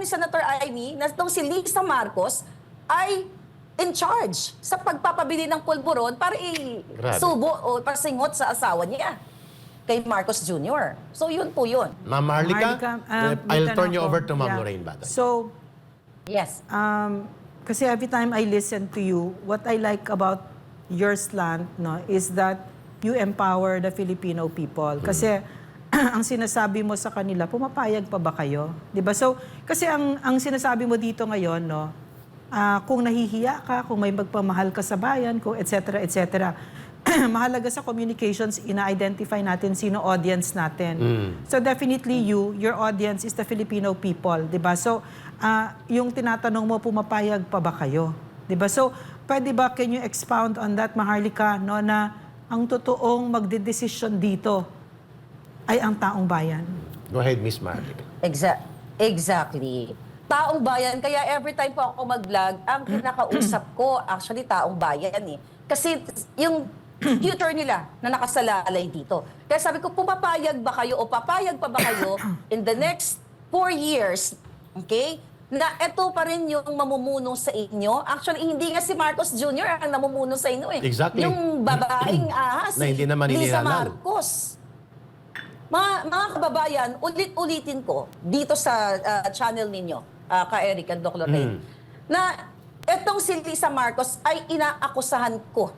alam ni Senator Amy na itong si Lisa Marcos ay in charge sa pagpapabili ng pulburon para isubo o pasingot sa asawa niya kay Marcos Jr. So yun po yun. Ma'am Marlica, Maharlika, ah, may I'll turn you ako. over to Ma'am Yeah. Lorraine Baday. So, Yes. um, kasi every time I listen to you, what I like about your slant no, is that you empower the Filipino people. Kasi ang sinasabi mo sa kanila, pumapayag pa ba kayo? 'Di ba? So, kasi ang ang sinasabi mo dito ngayon, no, ah, kung nahihiya ka, kung may magpamahal ka sa bayan, kung et cetera, et cetera, mahalaga sa communications, ina-identify natin sino audience natin. So definitely you, your audience is the Filipino people, 'di ba? So ah, yung tinatanong mo pumapayag pa ba kayo? 'Di ba? So pwede ba can you expound on that Maharlika no na ang totoong magdedesisyon dito ay ang taong bayan? Go ahead, Miss Marlica. Exa- exactly. Taong bayan, kaya every time po ako mag-vlog, ang kinakausap ko, actually, taong bayan eh. Kasi yung future nila na nakasalalay dito. Kaya sabi ko, pumapayag ba kayo o papayag pa ba kayo in the next four years, okay, na ito pa rin yung mamumuno sa inyo. Actually, hindi nga si Marcos Jr. ang namumuno sa inyo eh. Exactly. Yung babaeng ahas, Na hindi naman Lisa inilalal. Marcos. Mga, mga kababayan, ulit-ulitin ko dito sa ah, channel ninyo, uh, ka Eric and Doc Lorraine, na etong si Lisa Marcos ay inaakusahan ko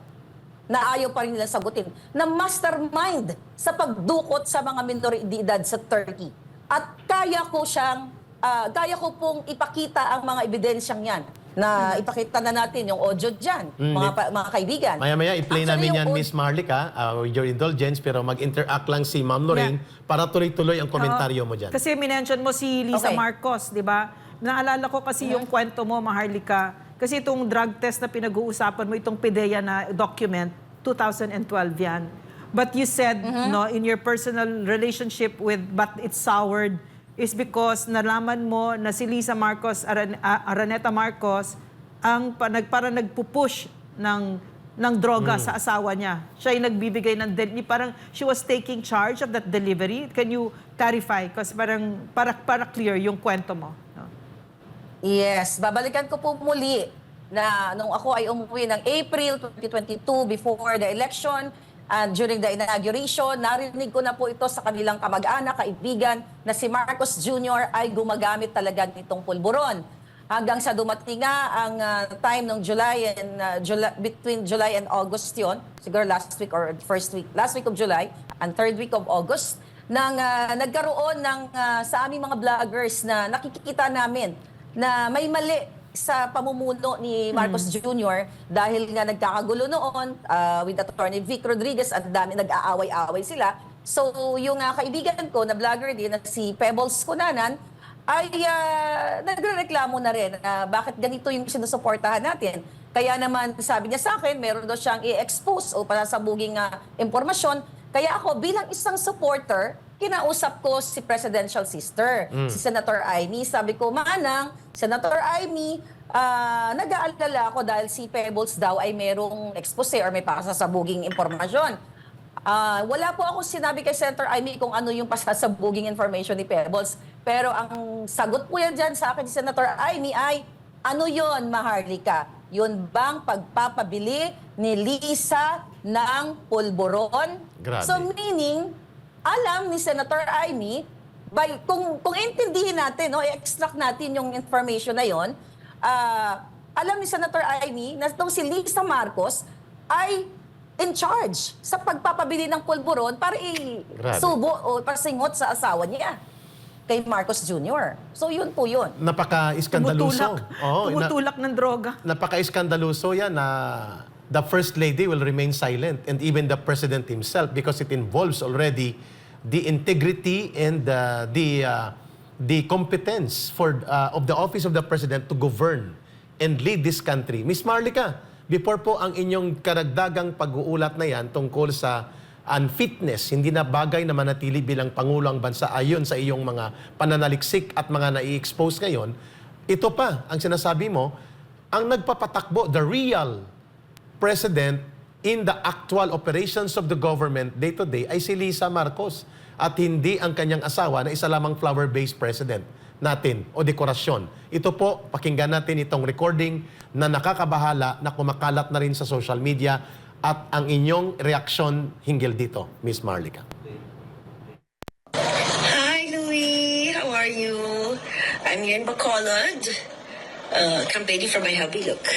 na ayaw pa rin nila sagutin, na mastermind sa pagdukot sa mga minoridad sa Turkey. At kaya ko siyang, ah, kaya ko pong ipakita ang mga ebidensyang yan na ipakita na natin yung audio dyan, Mm, mga, pa- mga kaibigan. Maya-maya, i-play Actually, namin yung yan, Miss Marlica, uh, with your indulgence, pero mag-interact lang si Ma'am Lorraine para tuloy-tuloy ang komentaryo mo dyan. Kasi minention mo si Lisa Okay. Marcos, di ba? Naalala ko kasi yung kwento mo, Maharlika. Kasi itong drug test na pinag-uusapan mo, itong PIDEA na document, 2012 yan. But you said, no, in your personal relationship with but it's soured, is because nalaman mo na si Lisa Marcos, Aran, Araneta Marcos, ang pa, nag, para nagpupush ng ng droga sa asawa niya. Siya yung nagbibigay ng del- parang she was taking charge of that delivery. Can you clarify? Kasi parang para para clear yung kwento mo. No? Yes, babalikan ko po muli na nung ako ay umuwi ng April 2022 before the election and during the inauguration, narinig ko na po ito sa kanilang kamag-anak, kaibigan na si Marcos Jr. ay gumagamit talaga nitong pulburon. Hanggang sa dumating nga ang ah, time ng July and ah, July, between July and August yon, siguro last week or first week, last week of July and third week of August, nang ah, nagkaroon ng ah, sa aming mga vloggers na nakikita namin na may mali sa pamumuno ni Marcos Jr. dahil nga nagkakagulo noon ah, with Attorney Vic Rodriguez at dami nag-aaway-away sila. So yung ah, kaibigan ko na vlogger din na si Pebbles Kunanan ay ah, nagrereklamo na rin na bakit ganito yung sinusuportahan natin. Kaya naman sabi niya sa akin, meron daw siyang i-expose o pasasabuging uh, impormasyon. Kaya ako bilang isang supporter, kinausap ko si presidential sister, si Senator Amy. Sabi ko, Manang, Senator Amy, ah, nag-aalala ako dahil si Pebbles daw ay merong expose or may pasasabuging impormasyon. Ah, wala po ako sinabi kay Senator Amy kung ano yung pasasabuging information ni Pebbles. Pero ang sagot po yan dyan sa akin ni Senator Amy ay, ano yon Maharlika? Yun bang pagpapabili ni Lisa ng pulburon? Grabe. So meaning, alam ni Senator Amy, by, kung, kung intindihin natin, no, i-extract natin yung information na yon, ah, alam ni Senator Amy na itong si Lisa Marcos ay in charge sa pagpapabili ng pulburon para isubo o pasingot sa asawa niya kay Marcos Jr. So yun po yun. Napaka-iskandaluso. Tumutulak. Na- Tumutulak ng droga. napaka-iskandaluso yan na the First Lady will remain silent and even the President himself because it involves already the integrity and uh, the, uh, the competence for, uh, of the Office of the President to govern and lead this country. Miss Marlica, before po ang inyong karagdagang pag-uulat na yan tungkol sa unfitness, hindi na bagay na manatili bilang Pangulo ang bansa ayon sa iyong mga pananaliksik at mga nai-expose ngayon, ito pa ang sinasabi mo, ang nagpapatakbo, the real president in the actual operations of the government day to day ay si Lisa Marcos at hindi ang kanyang asawa na isa lamang flower-based president. natin o dekorasyon. Ito po, pakinggan natin itong recording na nakakabahala na kumakalat na rin sa social media at ang inyong reaksyon hinggil dito, Miss Marlica. Hi, Louie. How are you? I'm in Bacolod, uh, campaigning for my hubby look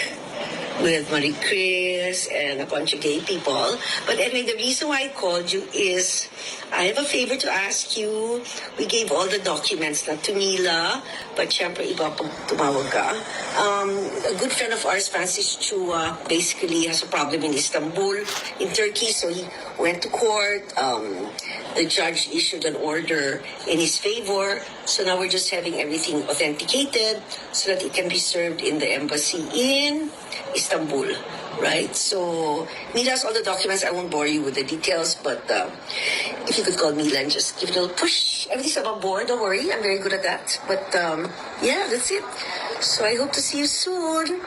with Marie Chris and a bunch of gay people. But anyway, the reason why I called you is I have a favor to ask you. We gave all the documents not to Mila, but syempre iba pag tumawag ka. Um, a good friend of ours, Francis Chua, basically has a problem in Istanbul, in Turkey, so he went to court. Um, the judge issued an order in his favor. So now we're just having everything authenticated so that it can be served in the embassy in Istanbul. Right? So, Mila has all the documents. I won't bore you with the details, but uh, if you could call Mila and just give it a little push. Everything's above board. Don't worry. I'm very good at that. But um, yeah, that's it. So I hope to see you soon.